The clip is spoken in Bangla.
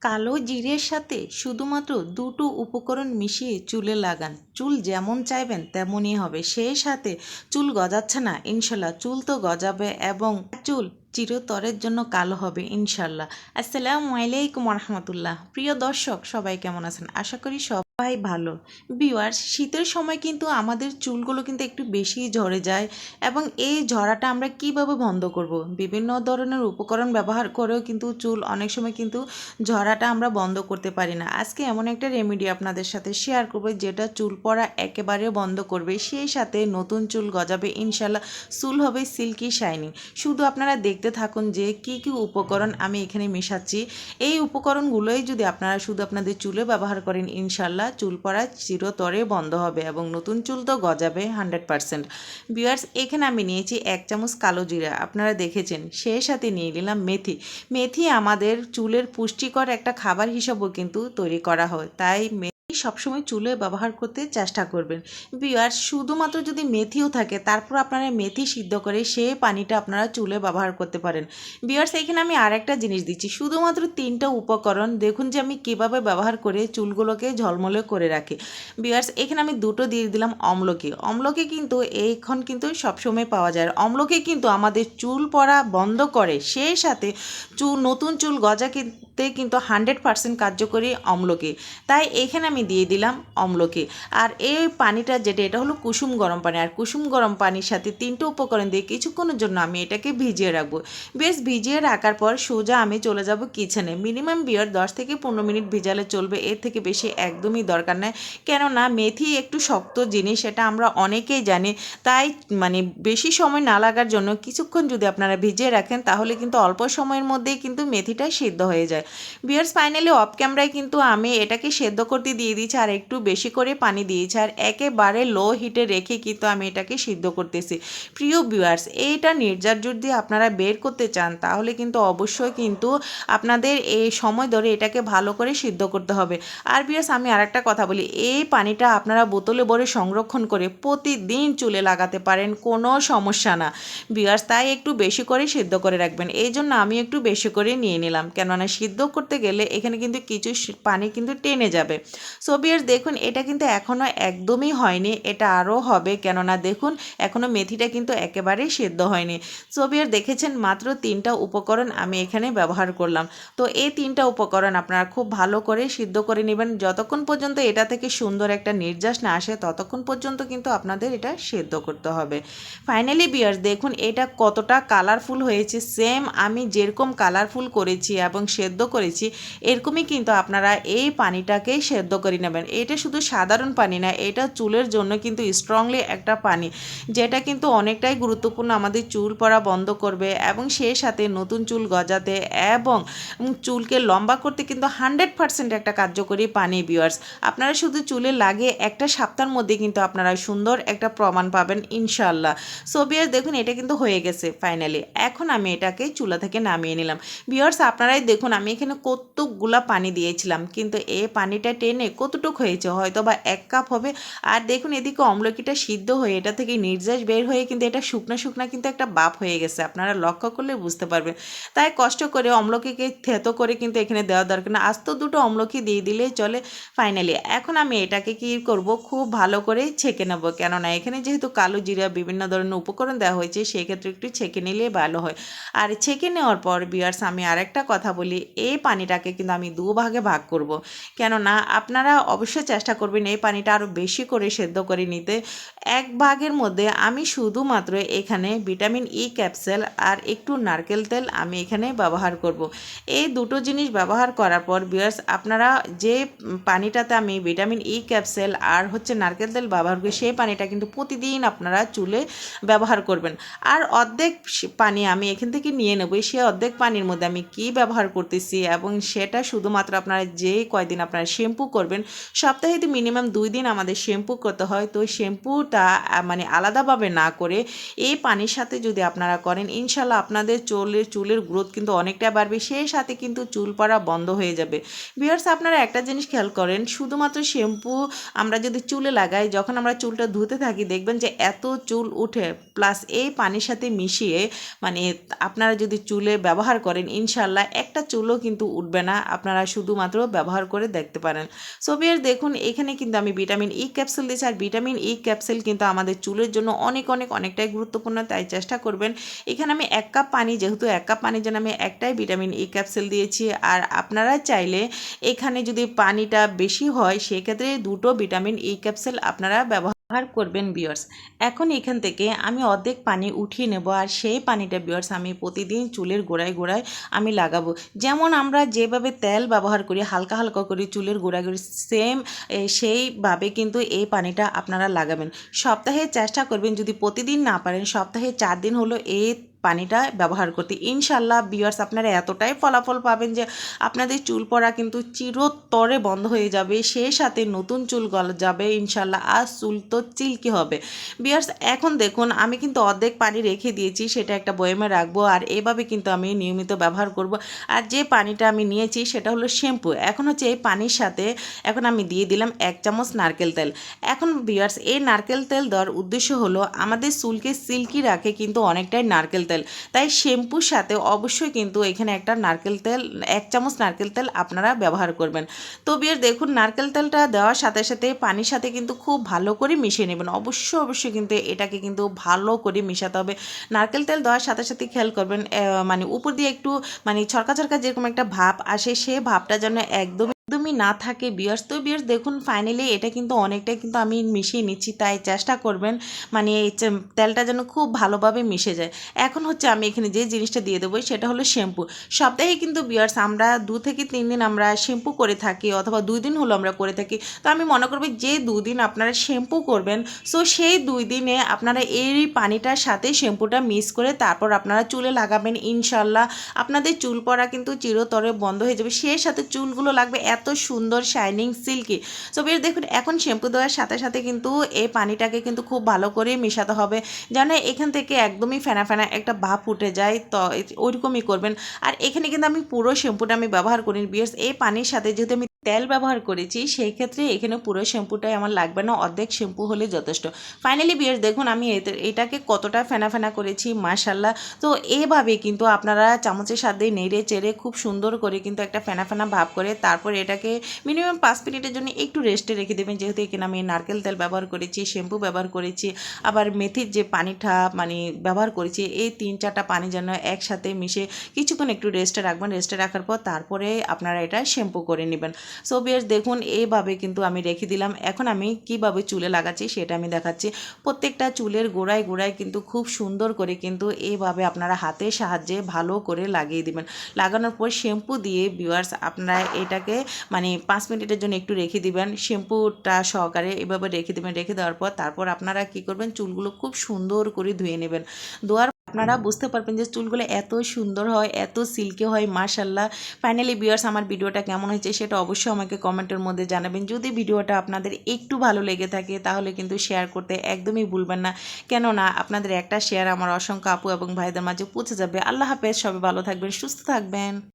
কালো জিরের সাথে শুধুমাত্র দুটো উপকরণ মিশিয়ে চুলে লাগান। চুল যেমন চাইবেন তেমনই হবে। সেই সাথে চুল গজাচ্ছে না, ইনশাল্লাহ। চুল তো গজাবে এবং চুল চিরতরের জন্য কালো হবে, ইনশাল্লাহ। আসসালামু আলাইকুম রহমতুল্লাহ। প্রিয় দর্শক, সবাই কেমন আছেন? আশা করি সবাই ভালো। বিওয়ার্স শীতের সময় কিন্তু আমাদের চুলগুলো কিন্তু একটু বেশি ঝরে যায় এবং এই ঝরাটা আমরা কীভাবে বন্ধ করব? বিভিন্ন ধরনের উপকরণ ব্যবহার করেও কিন্তু চুল অনেক সময় কিন্তু ঝরাটা আমরা বন্ধ করতে পারি না। আজকে এমন একটা রেমেডি আপনাদের সাথে শেয়ার করব যেটা চুল পড়া একেবারে বন্ধ করবে। সেই সাথে নতুন চুল গজাবে ইনশাল্লাহ চুল হবে সিল্কি শাইনিং শুধু আপনারা দেখতে থাকুন যে কি কি উপকরণ আমি এখানে মেশাচ্ছি। এই উপকরণগুলোই যদি আপনারা শুধু আপনাদের চুলে ব্যবহার করেন ইনশাল্লাহ চুল পড়া চিরতরে বন্ধ হবে এবং নতুন চুল তো গজাবে হান্ড্রেড পারসেন্ট। বিয়ার্স এখানে আমি নিয়েছি এক চামচ কালো জিরা। আপনারা দেখেছেন, সে সাথে নিয়ে নিলাম মেথি। মেথি আমাদের চুলের পুষ্টিকর একটা খাবার হিসাবেও কিন্তু তৈরি করা হয়। তাই সবসময় চুলে ব্যবহার করতে চেষ্টা করবেন। বিয়ার শুধুমাত্র যদি মেথিও থাকে, তারপর আপনারা মেথি সিদ্ধ করে সেই পানিটা আপনারা চুলে ব্যবহার করতে পারেন। বিয়ার্স এখানে আমি আর একটা জিনিস দিচ্ছি। শুধুমাত্র তিনটা উপকরণ, দেখুন যে আমি কীভাবে ব্যবহার করে চুলগুলোকে ঝলমলে করে রাখি। বিয়ার্স এখানে আমি দুটো দিয়ে দিলাম অম্লকি। অম্লকি কিন্তু, এইখন কিন্তু সবসময় পাওয়া যায়। অম্লকি কিন্তু আমাদের চুল পড়া বন্ধ করে সেই সাথে চুল, নতুন চুল গজা কিনতে কিন্তু হান্ড্রেড পার্সেন্ট কার্যকরী অম্লকি। তাই এখানে আমি দিয়ে দিলাম অম্লকে। আর এই পানিটা যেটা, এটা হলো কুসুম গরম পানি। আর কুসুম গরম পানির সাথে তিনটে উপকরণ দিয়ে কিছুক্ষণের জন্য আমি এটাকে ভিজিয়ে রাখব। বেশ ভিজিয়ে রাখার পর সোজা আমি চলে যাব কিচেনে। মিনিমাম বিয়ার দশ থেকে পনেরো মিনিট ভিজালে চলবে, এর থেকে বেশি একদমই দরকার নেই। কেননা মেথি একটু শক্ত জিনিস, এটা আমরা অনেকেই জানি। তাই মানে বেশি সময় না লাগার জন্য কিছুক্ষণ যদি আপনারা ভিজিয়ে রাখেন, তাহলে কিন্তু অল্প সময়ের মধ্যেই কিন্তু মেথিটা সিদ্ধ হয়ে যায়। বিয়ার্স ফাইনালি অফ ক্যামেরায় কিন্তু আমি এটাকে সেদ্ধ করতে দিয়ে দিয়েছি আর একটু বেশি করে পানি দিয়েছি। আর একেবারে লো হিটে রেখে কিন্তু আমি এটাকে সিদ্ধ করতেছি। প্রিয় ভিউয়ার্স এইটা নির্যাস যদি আপনারা বের করতে চান, তাহলে কিন্তু অবশ্যই কিন্তু আপনাদের এই সময় ধরে এটাকে ভালো করে সিদ্ধ করতে হবে। আর বিয়ার্স আমি আর কথা বলি, এই পানিটা আপনারা বোতলে ভরে সংরক্ষণ করে প্রতিদিন চুলে লাগাতে পারেন, কোনো সমস্যা না। বিয়ার্স তাই একটু বেশি করে সিদ্ধ করে রাখবেন। এই জন্য আমি একটু বেশি করে নিয়ে নিলাম। কেননা সিদ্ধ করতে গেলে এখানে কিন্তু কিছু পানি কিন্তু টেনে যাবে। সো বিয়ার্স দেখুন, এটা কিন্তু এখনও একদমই হয়নি, এটা আরও হবে, কেননা দেখুন এখনও মেথিটা কিন্তু একেবারেই সেদ্ধ হয়নি। সো বিয়ার দেখেছেন, মাত্র তিনটা উপকরণ আমি এখানে ব্যবহার করলাম। তো, এই তিনটা উপকরণ আপনারা খুব ভালো করে সিদ্ধ করে নেবেন। যতক্ষণ পর্যন্ত এটা থেকে সুন্দর একটা নির্যাস না আসে, ততক্ষণ পর্যন্ত কিন্তু আপনাদের এটা সেদ্ধ করতে হবে। ফাইনালি বিয়ার্স দেখুন, এটা কতটা কালারফুল হয়েছে। সেম আমি যেরকম কালারফুল করেছি এবং সেদ্ধ করেছি, এরকমই কিন্তু আপনারা এই পানিটাকেই সেদ্ধ করে নেবেন। এটা শুধু সাধারণ পানি না, এটা চুলের জন্য কিন্তু স্ট্রংলি একটা পানি, যেটা কিন্তু অনেকটাই গুরুত্বপূর্ণ। আমাদের চুল পড়া বন্ধ করবে এবং সেই সাথে নতুন চুল গজাতে এবং চুলকে লম্বা করতে কিন্তু হান্ড্রেড পার্সেন্ট একটা কার্যকরী পানি বিয়ার্স আপনারা শুধু চুলে লাগে একটা সপ্তাহের মধ্যে কিন্তু আপনারা সুন্দর একটা প্রমাণ পাবেন ইনশাল্লাহ সো বিয়ার্স দেখুন, এটা কিন্তু হয়ে গেছে ফাইনালি এখন আমি এটাকে চুলা থেকে নামিয়ে নিলাম। বিয়ার্স আপনারাই দেখুন, আমি এখানে কতগুলা পানি দিয়েছিলাম, কিন্তু এই পানিটা টেনে কতটুক হয়েছে হয়তো বা এক কাপ হবে। আর দেখুন, এদিকে অম্লকিটা সিদ্ধ হয়ে এটা থেকে নির্যাস বের হয়ে কিন্তু এটা শুকনো শুকনো কিন্তু একটা বাপ হয়ে গেছে। আপনারা লক্ষ্য করলে বুঝতে পারবেন। তাই কষ্ট করে অম্লকিকে থেতো করে কিন্তু এখানে দেওয়া দরকার না। আস্ত দুটো অম্লকি দিয়ে দিলেই চলে ফাইনালি এখন আমি এটাকে কি করব? খুব ভালো করে ছেঁকে নেব। কেননা এখানে যেহেতু কালো জিরা বিভিন্ন ধরনের উপকরণ দেওয়া হয়েছে, সেক্ষেত্রে একটু ছেঁকে নিলে ভালো হয়। আর ছেঁকে নেওয়ার পর বিয়ার্স আমি আরেকটা কথা বলি, এই পানিটাকে কিন্তু আমি দু ভাগে ভাগ করব। কেননা আপনারা অবশ্যই চেষ্টা করবেন এই পানিটা আরও বেশি করে সেদ্ধ করে নিতে এক ভাগের মধ্যে আমি শুধুমাত্র এখানে ভিটামিন ই ক্যাপসেল আর একটু নারকেল তেল আমি এখানে ব্যবহার করব। এই দুটো জিনিস ব্যবহার করার পর বিয়ার্স আপনারা যে পানিটাতে আমি ভিটামিন ই ক্যাপসেল আর হচ্ছে নারকেল তেল ব্যবহার করি, সেই পানিটা কিন্তু প্রতিদিন আপনারা চুলে ব্যবহার করবেন আর অর্ধেক সে- পানি আমি এখান থেকে নিয়ে নেব সেই অর্ধেক পানির মধ্যে আমি কি ব্যবহার করতেছি এবং সেটা শুধুমাত্র আপনারা যে কয়দিন আপনারা শ্যাম্পু করবেন করবেন। সপ্তাহেতে মিনিমাম দুই দিন আমাদের শ্যাম্পু করতে হয়। তো শ্যাম্পুটা মানে আলাদাভাবে না করে এই পানির সাথে যদি আপনারা করেন, ইনশাল্লাহ আপনাদের চুলের চুলের গ্রোথ কিন্তু অনেকটা বাড়বে। সেই সাথে কিন্তু চুল পড়া বন্ধ হয়ে যাবে। বিয়ার্স আপনারা একটা জিনিস খেয়াল করেন, শুধুমাত্র শ্যাম্পু আমরা যদি চুলে লাগাই, যখন আমরা চুলটা ধুতে থাকি, দেখবেন যে এত চুল উঠে প্লাস এই পানির সাথে মিশিয়ে মানে আপনারা যদি চুলে ব্যবহার করেন, ইনশাল্লাহ একটা চুলও কিন্তু উঠবে না। আপনারা শুধুমাত্র ব্যবহার করে দেখতে পারেন। সো বিয়ার দেখুন, এখানে কিন্তু আমি ভিটামিন ই ক্যাপসুল দিচ্ছি আর ভিটামিন ই ক্যাপসুল কিন্তু আমাদের চুলের জন্য অনেক অনেক, অনেকটাই গুরুত্বপূর্ণ, তাই চেষ্টা করবেন। এখানে আমি এক কাপ পানি, যেহেতু এক কাপ পানির জন্য আমি একটাই ভিটামিন ই ক্যাপসুল দিয়েছি, আর আপনারা চাইলে এখানে যদি পানিটা বেশি হয়, সেক্ষেত্রে দুটো ভিটামিন ই ক্যাপসুল আপনারা ব্যবহার ব্যবহার করবেন বিয়ার্স। এখন এখান থেকে আমি অর্ধেক পানি উঠিয়ে নেব আর সেই পানিটা বিয়ার্স আমি প্রতিদিন চুলের গোড়ায় গোড়ায় আমি লাগাবো। যেমন আমরা যেভাবে তেল ব্যবহার করি, হালকা হালকা করি চুলের গোড়ায় গোড়ায়, সেম সেইভাবে কিন্তু এই পানিটা আপনারা লাগাবেন। সপ্তাহে চেষ্টা করবেন যদি প্রতিদিন না পারেন, সপ্তাহে চার দিন হলো এই পানিটা ব্যবহার করতে। ইনশাল্লাহ বিয়ার্স আপনারা এতটাই ফলাফল পাবেন যে আপনাদের চুল পড়া কিন্তু চিরতরে বন্ধ হয়ে যাবে সেই সাথে নতুন চুল গল যাবে ইনশাল্লাহ আর চুল তো চিলকি হবে। বিয়ার্স এখন দেখুন, আমি কিন্তু অর্ধেক পানি রেখে দিয়েছি, সেটা একটা বয়েমে রাখব আর এভাবে কিন্তু আমি নিয়মিত ব্যবহার করব। আর যে পানিটা আমি নিয়েছি, সেটা হলো শ্যাম্পু। এখন হচ্ছে এই পানির সাথে এখন আমি দিয়ে দিলাম এক চামচ নারকেল তেল। এখন বিয়ার্স এই নারকেল তেল দেওয়ার উদ্দেশ্য হলো, আমাদের চুলকে সিল্কি রাখে কিন্তু অনেকটাই নারকেল তেল। তাই শ্যাম্পুর সাথে অবশ্যই কিন্তু এখানে একটা নারকেল তেল, এক চামচ নারকেল তেল আপনারা ব্যবহার করবেন। তো বিয়ার দেখুন, নারকেল তেলটা দেওয়ার সাথে সাথে পানির সাথে কিন্তু খুব ভালো করে মিশিয়ে নেবেন। অবশ্যই অবশ্যই কিন্তু এটাকে কিন্তু ভালো করে মিশাতে হবে। নারকেল তেল দেওয়ার সাথে সাথে খেয়াল করবেন মানে উপর দিয়ে একটু মানে ছরকা ছরকা যেরকম একটা ভাব আসে, সে ভাবটা যেন একদম একদমই না থাকে। বিয়ার্স তো বিয়ার্স, দেখুন ফাইনালি এটা কিন্তু অনেকটাই কিন্তু আমি মিশিয়ে নিচ্ছি, তাই চেষ্টা করবেন মানে এই তেলটা যেন খুব ভালোভাবে মিশে যায়। এখন হচ্ছে আমি এখানে যে জিনিসটা দিয়ে দেবো, সেটা হলো শ্যাম্পু। সপ্তাহে কিন্তু বিয়ার্স আমরা দু থেকে তিন দিন আমরা শ্যাম্পু করে থাকি, অথবা দুই দিন হলো আমরা করে থাকি। তো আমি মনে করব যে দুদিন আপনারা শ্যাম্পু করবেন, সো সেই দুই দিনে আপনারা এই পানিটার সাথে শ্যাম্পুটা মিক্স করে তারপর আপনারা চুলে লাগাবেন, ইনশাল্লাহ। আপনাদের চুল পড়া কিন্তু চিরতরে বন্ধ হয়ে যাবে। সেই সাথে চুলগুলো লাগবে এত সুন্দর শাইনিং সিল্কি সো বেশ দেখুন, এখন শ্যাম্পু দেওয়ার সাথে সাথে কিন্তু এই পানিটাকে কিন্তু খুব ভালো করে মেশাতে হবে, যেন এখান থেকে একদমই ফেনা ফেনা একটা ভাপ উঠে যায়, তো ওইরকমই করবেন। আর এখানে কিন্তু আমি পুরো শ্যাম্পুটা আমি ব্যবহার করি বিয়ার্স। এই পানির সাথে যেহেতু আমি তেল ব্যবহার করেছি, সেই ক্ষেত্রে এখানে পুরো শ্যাম্পুটাই আমার লাগবে না, অর্ধেক শ্যাম্পু হলে যথেষ্ট। ফাইনালি বিয়ার্স দেখুন, আমি এটাকে কতটা ফেনা ফেনা করেছি মাশাল্লাহ তো এইভাবে কিন্তু আপনারা চামচের সাথে নেড়ে চেড়ে খুব সুন্দর করে কিন্তু একটা ফেনা ফেনা ভাব করে তারপর এটাকে মিনিমাম পাঁচ মিনিটের জন্য একটু রেস্টে রেখে দেবেন। যেহেতু এখানে আমি নারকেল তেল ব্যবহার করেছি, শ্যাম্পু ব্যবহার করেছি, আবার মেথির যে পানিটা মানে ব্যবহার করেছি, এই তিন চারটা পানি যেন একসাথে মিশে কিছুক্ষণ একটু রেস্টে রাখবেন। রেস্টে রাখার পর তারপরে আপনারা এটা শ্যাম্পু করে নেবেন। সো বিয়ার্স দেখুন এইভাবে কিন্তু আমি রেখে দিলাম। এখন আমি কীভাবে চুলে লাগাচ্ছি সেটা আমি দেখাচ্ছি। প্রত্যেকটা চুলের গোড়ায় গোড়ায় কিন্তু খুব সুন্দর করে কিন্তু এইভাবে আপনারা হাতের সাহায্যে ভালো করে লাগিয়ে দিবেন। লাগানোর পর শ্যাম্পু দিয়ে ভিউয়ার্স আপনারা এটাকে মানে পাঁচ মিনিটের জন্য একটু রেখে দিবেন। শ্যাম্পুটা সহকারে এভাবে রেখে দিবেন। রেখে দেওয়ার পর তারপর আপনারা কি করবেন? চুলগুলো খুব সুন্দর করে ধুয়ে নেবেন। ধোয়ার আপনারা বুঝতে পারবেন যে চুলগুলো এত সুন্দর হয় এত সিল্কি হয় মাশাল্লাহ ফাইনালি বিয়ার্স আমার ভিডিওটা কেমন হয়েছে সেটা অবশ্যই আমাকে কমেন্টের মধ্যে জানাবেন। যদি ভিডিওটা আপনাদের একটু ভালো লেগে থাকে তাহলে কিন্তু শেয়ার করতে একদমই ভুলবেন না। কেননা আপনাদের একটা শেয়ার আমার অসংখ্য আপু এবং ভাইদের মাঝে পৌঁছে যাবে। আল্লাহ হাফেজ সবাই ভালো থাকবেন সুস্থ থাকবেন।